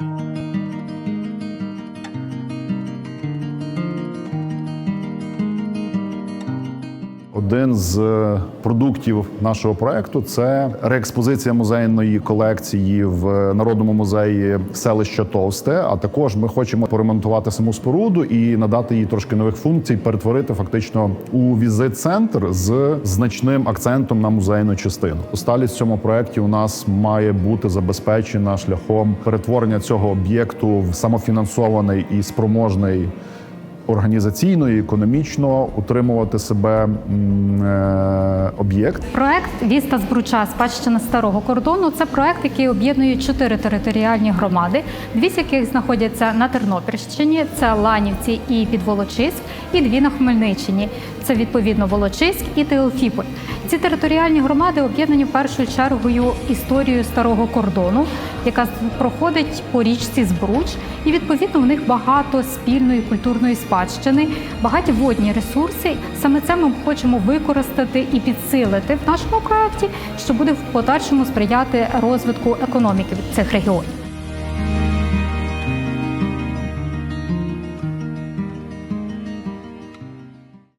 Thank you. Один з продуктів нашого проекту це реекспозиція музейної колекції в народному музеї селища Товсте. А також ми хочемо поремонтувати саму споруду і надати їй трошки нових функцій, перетворити фактично у візит-центр з значним акцентом на музейну частину. Сталість в цьому проекті у нас має бути забезпечена шляхом перетворення цього об'єкту в самофінансований і спроможний організаційно і економічно утримувати себе е, об'єкт. Проект Віста Збруча спадщина старого кордону це проект, який об'єднує чотири територіальні громади, дві з яких знаходяться на Тернопільщині, це Ланівці і Підволочиськ, і дві на Хмельниччині. Це відповідно Волочиськ і Теофіполь. Ці територіальні громади об'єднані першою чергою історією старого кордону, яка проходить по річці Збруч, і відповідно в них багато спільної культурної спадщини, багаті водні ресурси. Саме це ми хочемо використати і підсилити в нашому проекті, що буде в подальшому сприяти розвитку економіки цих регіонів.